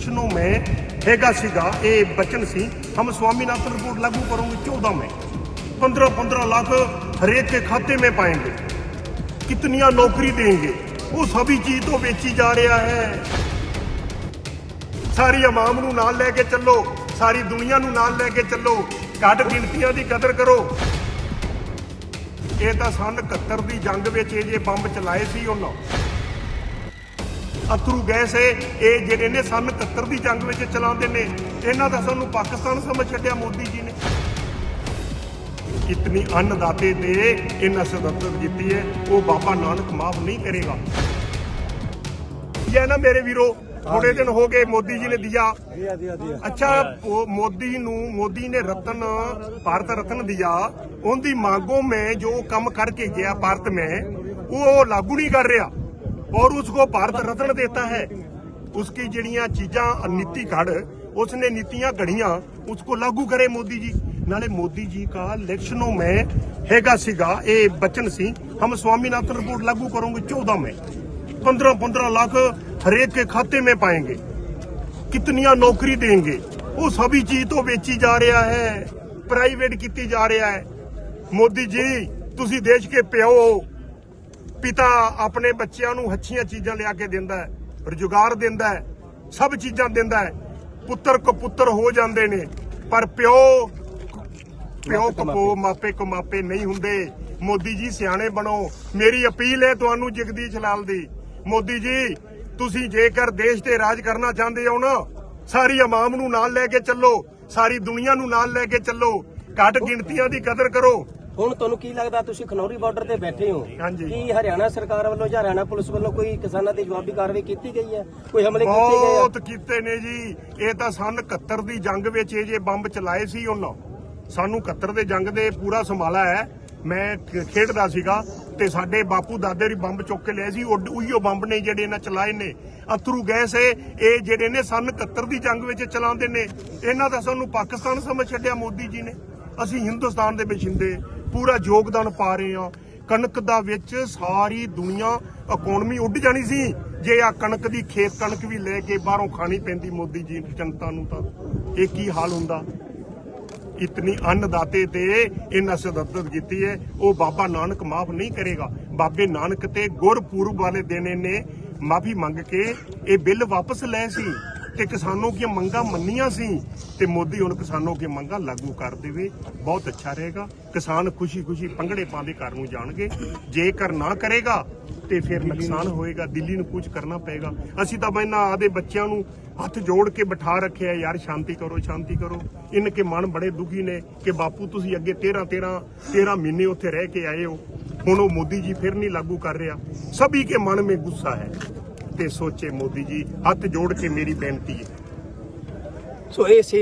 इलेक्शनों में हैगा सीगा ये बचन सी हम स्वामीनाथन रिपोर्ट लागू करेंगे चौदह में पंद्रह पंद्रह लाख हरेक के खाते में पाएंगे कितनियां नौकरी देंगे वो सभी चीज तो बेची जा रहा है ਸਾਰੀ ਆਵਾਮ ਨੂੰ ਨਾਲ ਲੈ ਕੇ ਚੱਲੋ ਸਾਰੀ ਦੁਨੀਆ ਨੂੰ ਨਾਲ ਲੈ ਕੇ ਚੱਲੋ ਘੱਟ ਗਿਣਤੀਆਂ ਦੀ ਕਦਰ ਕਰੋ ਇਹ ਤਾਂ ਸਨ 71 ਦੀ ਜੰਗ ਵਿੱਚ ਇਹ ਜੇ ਬੰਬ ਚਲਾਏ ਸੀ ਉਹਨਾਂ ਅਥਰੂ ਗੈਸ ਹੈ। ਇਹ ਜਿਹੜੇ ਨੇ ਸਨ 71 ਦੀ ਜੰਗ ਵਿੱਚ ਚਲਾਉਂਦੇ ਨੇ। ਇਹਨਾਂ ਦਾ ਸਾਨੂੰ ਪਾਕਿਸਤਾਨ ਸਮਝ ਛੱਡਿਆ ਮੋਦੀ ਜੀ ਨੇ। ਇਤਨੀ ਅੰਨਦਾਤੇ ਤੇ ਇਹਨਾਂ ਸਦਕਤ ਕੀਤੀ ਹੈ ਉਹ ਬਾਬਾ ਨਾਨਕ ਮਾਫ ਨਹੀਂ ਕਰੇਗਾ। ਇਹ ਨਾ ਮੇਰੇ ਵੀਰੋ ਥੋੜੇ ਦਿਨ ਹੋ ਗਏ ਮੋਦੀ ਜੀ ਨੇ ਦਿਆ। ਅੱਛਾ ਮੋਦੀ ਨੂੰ ਮੋਦੀ ਨੇ ਰਤਨ ਭਾਰਤ ਰਤਨ ਦਿਆ। ਉਹਦੀ ਮੰਗੋਂ ਮੈਂ ਜੋ ਕੰਮ ਕਰਕੇ ਗਿਆ ਭਾਰਤ ਮੈਂ ਉਹ ਲਾਗੂ ਨਹੀਂ ਕਰ ਰਿਹਾ। और उसको भारत रत्न देता है उसकी जड़ियां चीजा नीति घड़ उसने नीतियां घड़ियां उसको लागू करे मोदी जी नाले मोदी जी का इलेक्शनों में हैगा सीगा ये बचन सी हम स्वामीनाथन रिपोर्ट लागू करेंगे चौदह में पंद्रह पंद्रह लाख हरेक के खाते में पाएंगे कितनियां नौकरी देंगे वो सभी चीज तो बेची जा रहा है ਪ੍ਰਾਈਵੇਟ ਕੀਤੀ ਜਾ ਰਿਹਾ ਹੈ ਮੋਦੀ ਜੀ ਤੁਸੀਂ ਦੇਸ਼ ਕੇ ਪਿਓ ਹੋ ਪਿਤਾ ਆਪਣੇ ਬੱਚਿਆਂ ਨੂੰ ਅੱਛੀਆਂ ਚੀਜ਼ਾਂ ਲਿਆ ਕੇ ਦਿੰਦਾ ਹੈ ਰੁਜ਼ਗਾਰ ਦਿੰਦਾ ਹੈ ਸਭ ਚੀਜ਼ਾਂ ਦਿੰਦਾ ਹੈ। ਪੁੱਤਰ ਕੋ ਪੁੱਤਰ ਹੋ ਜਾਂਦੇ ਨੇ ਪਰ ਪਿਓ ਪਿਓ ਕਪੋ ਮਾਪੇ ਕੋ ਮਾਪੇ। ਨਹੀਂ ਹੁੰਦੇ। ਮੋਦੀ ਜੀ ਸਿਆਣੇ ਬਣੋ। ਮੇਰੀ ਅਪੀਲ ਹੈ ਤੁਹਾਨੂੰ ਜਗਦੀਸ਼ ਲਾਲ ਦੀ। ਮੋਦੀ ਜੀ ਤੁਸੀਂ ਜੇਕਰ ਦੇਸ਼ ਤੇ ਰਾਜ ਕਰਨਾ ਚਾਹੁੰਦੇ ਹੋ ਨਾ ਸਾਰੀ ਆਵਾਮ ਨੂੰ ਨਾਲ ਲੈ ਕੇ ਚੱਲੋ ਸਾਰੀ ਦੁਨੀਆ ਨੂੰ ਨਾਲ ਲੈ ਕੇ ਚੱਲੋ। ਘੱਟ ਗਿਣਤੀਆਂ ਦੀ ਕਦਰ ਕਰੋ। ਹੁਣ ਤੁਹਾਨੂੰ ਕੀ ਲੱਗਦਾ ਤੁਸੀਂ ਖਨੌਰੀ ਬਾਰਡਰ ਤੇ ਬੈਠੇ ਹੋ? ਹਾਂਜੀ। ਕੀ ਹਰਿਆਣਾ ਸਰਕਾਰ ਵੱਲੋਂ ਜਾਂ ਹਰਿਆਣਾ ਪੁਲਿਸ ਵੱਲੋਂ ਕੋਈ ਕਿਸਾਨਾਂ ਤੇ ਜਵਾਬੀ ਕਾਰਵਾਈ ਕੀਤੀ ਗਈ ਹੈ? ਕੋਈ ਹਮਲੇ ਕੀਤੇ ਗਏ ਆ? ਬਹੁਤ ਕੀਤੇ ਨੇ ਜੀ। ਇਹ ਤਾਂ ਸਨ 71 ਦੀ ਜੰਗ ਵਿੱਚ ਇਹ ਜੇ ਬੰਬ ਚਲਾਏ ਸੀ ਉਹਨਾਂ। ਸਾਨੂੰ 71 ਦੇ ਜੰਗ ਦੇ ਪੂਰਾ ਸੰਭਾਲਾ ਹੈ। ਮੈਂ ਖ- ਖੇਡਦਾ ਸੀਗਾ ਤੇ ਸਾਡੇ ਬਾਪੂ ਦਾਦੇ ਵੀ ਬੰਬ ਚੁੱਕ ਕੇ ਲਿਆਏ ਸੀ। ਉਹ- ਉਹੀਓ ਬੰਬ ਨੇ ਜਿਹੜੇ ਇਹਨਾਂ ਚਲਾਏ ਨੇ। ਅਥਰੂ ਗੈਸ ਇਹ ਇਹ ਜਿਹੜੇ ਨੇ ਸਨ 71 ਦੀ ਜੰਗ ਵਿੱਚ ਚਲਾਉਂਦੇ ਨੇ। ਇਹਨਾਂ ਦਾ ਸਾਨੂੰ ਪਾਕਿਸਤਾਨ ਸਮਝ ਛੱਡਿਆ ਮੋਦੀ ਜੀ ਨੇ। ਅਸੀਂ ਹਿੰਦੁਸਤਾਨ ਦੇ ਵਸਿੰਦੇ ਪੂਰਾ ਯੋਗਦਾਨ ਪਾ ਰਹੇ ਹਾਂ। ਕਣਕ ਦਾ ਵਿੱਚ ਸਾਰੀ ਦੁਨੀਆ ਇਕਨੋਮੀ ਉੱਡ ਜਾਣੀ ਸੀ। ਜੇ ਆ ਕਣਕ ਦੀ ਖੇਤ ਕਣਕ ਵੀ ਲੈ ਕੇ ਬਾਹਰੋਂ ਖਾਣੀ ਪੈਂਦੀ ਮੋਦੀ ਜੀ ਜਨਤਾ ਨੂੰ ਤਾਂ, ਇਹ ਕੀ ਹਾਲ ਹੁੰਦਾ? ਇਤਨੀ ਅੰਨਦਾਤੇ ਤੇ ਇਹਨਾਂ ਸਦੱਤਤ ਕੀਤੀ ਹੈ। ਉਹ ਬਾਬਾ ਨਾਨਕ ਮਾਫ ਨਹੀਂ ਕਰੇਗਾ। ਬਾਬੇ ਨਾਨਕ ਤੇ ਗੁਰਪੁਰਬ ਵਾਲੇ ਦਿਨ ਨੇ ਮਾਫੀ ਮੰਗ ਕੇ ਇਹ ਬਿੱਲ ਵਾਪਸ ਲੈ ਸੀ। ਤੇ ਕਿਸਾਨੋਂ ਦੀਆਂ ਮੰਗਾਂ ਮੰਨੀਆਂ ਸੀ ਤੇ ਮੋਦੀ ਹੁਣ ਕਿਸਾਨੋਂ ਦੀਆਂ ਮੰਗਾਂ ਲਾਗੂ ਕਰ ਦੇਵੇ। ਬਹੁਤ ਅੱਛਾ ਰਹੇਗਾ। ਕਿਸਾਨ ਖੁਸ਼ੀ-ਖੁਸ਼ੀ ਪੰਗੜੇ ਪਾਉਂਦੇ ਘਰ ਨੂੰ ਜਾਣਗੇ। ਜੇਕਰ ਨਾ ਕਰੇਗਾ ਤੇ ਫਿਰ ਨੁਕਸਾਨ ਹੋਏਗਾ। ਦਿੱਲੀ ਨੂੰ ਕੁਝ ਕਰਨਾ ਪਏਗਾ। ਅਸੀਂ ਤਾਂ ਮੈਨਾਂ ਆਦੇ ਬੱਚਿਆਂ ਨੂੰ ਹੱਥ ਜੋੜ ਕੇ ਬਿਠਾ ਰੱਖਿਆ ਯਾਰ ਸ਼ਾਂਤੀ ਕਰੋ ਸ਼ਾਂਤੀ ਕਰੋ। ਇਨ ਕੇ ਮਨ ਬੜੇ ਦੁਖੀ ਨੇ ਕਿ ਬਾਪੂ ਤੁਸੀਂ ਅੱਗੇ 13 13 13 ਮਹੀਨੇ ਉੱਥੇ ਰਹਿ ਕੇ ਆਏ ਹੋ। ਹੁਣ ਉਹ ਮੋਦੀ ਜੀ ਫਿਰ ਨਹੀਂ ਲਾਗੂ ਕਰ ਰਿਹਾ। ਸਭੀ ਕੇ ਮਨ ਮੇ ਗੁੱਸਾ ਹੈ। ਤੇ ਸੋਚੇ ਮੋਦੀ ਜੀ ਹੱਥ ਜੋੜ ਕੇ ਮੇਰੀ ਬੇਨਤੀ ਹੈ। ਸੋ ਇਹ ਸੀ